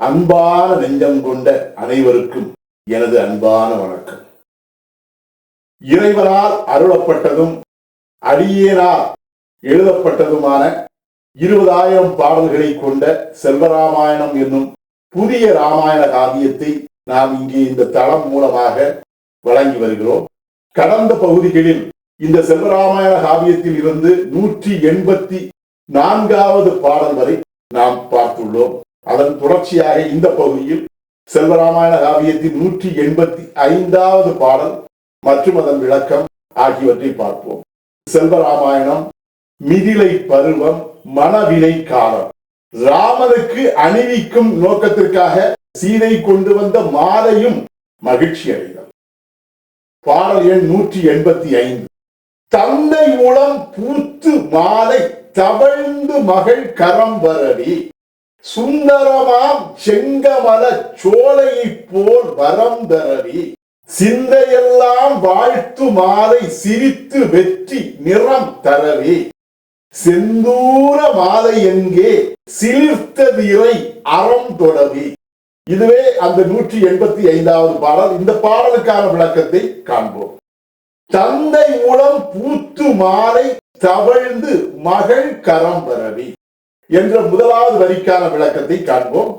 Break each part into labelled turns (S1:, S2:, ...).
S1: அன்பான நெஞ்சம் கொண்ட அனைவருக்கும் எனது அன்பான வணக்கம். இறைவனால் அருளப்பட்டதும் அடியேனால் எழுதப்பட்டதுமான இருபதாயிரம் பாடல்களை கொண்ட செல்வராமாயணம் என்னும் புதிய ராமாயண காவியத்தை நாம் இங்கே இந்த தளம் மூலமாக வழங்கி வருகிறோம். கடந்த பகுதிகளில் இந்த செல்வராமாயண காவியத்தில் இருந்து நூற்றி எண்பத்தி நான்காவது பாடல் வரை நாம் பார்த்துள்ளோம். அதன் தொடர்ச்சியாக இந்த பகுதியில் செல்வராமாயண காவியத்தின் நூற்றி எண்பத்தி ஐந்தாவது பாடல் மற்றும் அதன் விளக்கம் ஆகியவற்றை பார்ப்போம். செல்வராமாயணம் மிதிலை பருவம் மனவினை காலம். ராமனுக்கு அணிவிக்கும் நோக்கத்திற்காக சீதை கொண்டு வந்த மாலையும் மகிழ்ச்சி அடைந்தார் பாடல் எண் நூற்றி எண்பத்தி ஐந்து. தந்தை மூலம் பூத்து மாலை தவழ்ந்து மகள் கரம் வரவி சுந்தரமாம் செங்கமல சோலையைப் போல் வரம் தரவி சிந்தையெல்லாம் வாழ்த்து மாலை சிரித்து வெற்றி நிறம் தரவி. செந்தூர மாலை எங்கே சிலிர்த்தது இறை அறம் தொடவி. இதுவே அந்த நூற்றி எண்பத்தி ஐந்தாவது பாடல். இந்த பாடலுக்கான விளக்கத்தை காண்போம். தந்தை மூலம் பூத்து மாலை தவழ்ந்து மகள் கரம் பரவி. என்ற முதலாவது வரிக்கான விளக்கத்தை காண்போம்.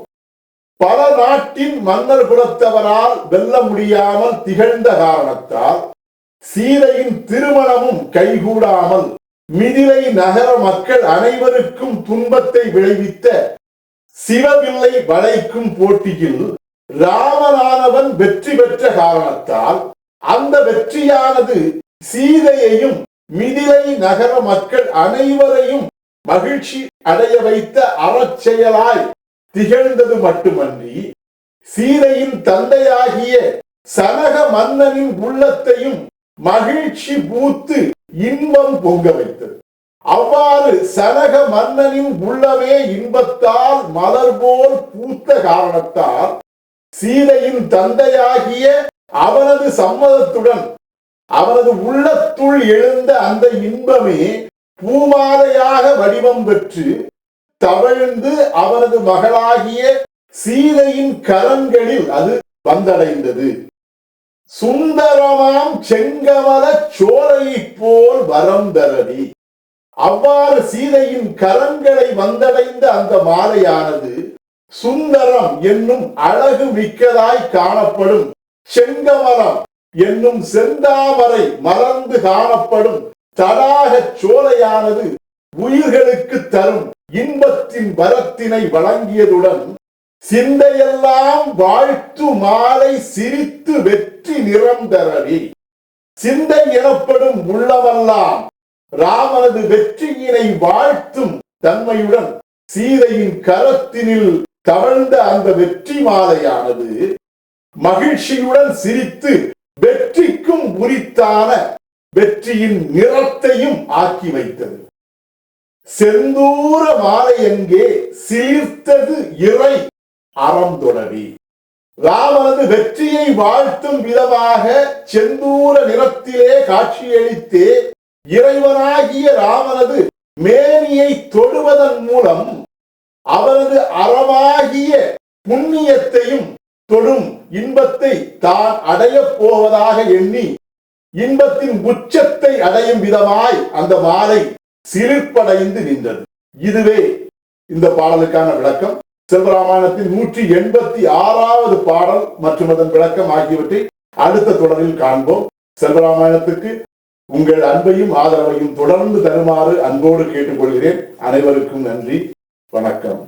S1: பல நாட்டின் மன்னர் குலத்தவரால் வெல்ல முடியாமல் திகழ்ந்த காரணத்தால் சீதையின் திருமணமும் கைகூடாமல் மிதிலை நகர மக்கள் அனைவருக்கும் துன்பத்தை விளைவித்த சிவவில்லை வளைக்கும் போட்டியில் ராமனானவன் வெற்றி பெற்ற காரணத்தால் அந்த வெற்றியானது சீதையையும் மிதிலை நகர மக்கள் அனைவரையும் மகிழ்ச்சி அடைய வைத்த அறச்செயலாய் திகழ்ந்தது மட்டுமன்றி சீதையின் தந்தையாகிய சனக மன்னனின் உள்ளத்தையும் மகிழ்ச்சி பூத்து இன்பம் பொங்க வைத்தது. அவ்வாறு சனக மன்னனின் உள்ளமே இன்பத்தால் மலர் போல் பூத்த காரணத்தால் சீதையின் தந்தையாகிய அவனது சம்மதத்துடன் அவனது உள்ளத்துள் எழுந்த அந்த இன்பமே பூமாலையாக வடிவம் பெற்று தவழ்ந்து அவரது மகளாகிய சீதையின் கரங்களில் அது வந்தடைந்தது. சுந்தரமாம் செங்கமல சோலையைப் போல் வரம் தரவி அவ்வாறு சீதையின் கரங்களை வந்தடைந்த அந்த மாலையானது சுந்தரம் என்னும் அழகு மிக்கதாய் காணப்படும். செங்கமலம் என்னும் செந்தாமரை மறந்து காணப்படும். தடாக சோலையானது உயிர்களுக்கு தரும் இன்பத்தின் வரத்தினை வழங்கியதுடன் சிந்தையெல்லாம் வாழ்த்து மாலை சிரித்து வெற்றி நிறம் சிந்தை எனப்படும் உள்ளவெல்லாம் ராமனது வெற்றியினை வாழ்த்தும் தன்மையுடன் சீதையின் கரத்தினில் தவழ்ந்த அந்த வெற்றி மாலையானது மகிழ்ச்சியுடன் சிரித்து வெற்றிக்கும் உரித்தான வெற்றியின் நிறத்தையும் ஆக்கி வைத்தது. செந்தூர மாலை எங்கே சிலிர்த்தது இறை அறம் தொடவி. ராமனது வெற்றியை வாழ்த்தும் விதமாக செந்தூர நிறத்திலே காட்சியளித்தே இறைவனாகிய ராமனது மேனியை தொடுவதன் மூலம் அவரது அறமாகிய புண்ணியத்தையும் தொடும் இன்பத்தை தான் அடையப் போவதாக எண்ணி இன்பத்தின் உச்சத்தை அடையும் விதமாய் அந்த மாலை சிலிர்ப்படைந்து நின்றது. இதுவே இந்த பாடலுக்கான விளக்கம். செல்வராமாயணத்தின் நூற்றி எண்பத்தி ஆறாவது பாடல் மற்றும் அதன் விளக்கம் ஆகியவற்றை அடுத்த தொடரில் காண்போம். செல்வராமாயணத்துக்கு உங்கள் அன்பையும் ஆதரவையும் தொடர்ந்து தருமாறு அன்போடு கேட்டுக்கொள்கிறேன். அனைவருக்கும் நன்றி. வணக்கம்.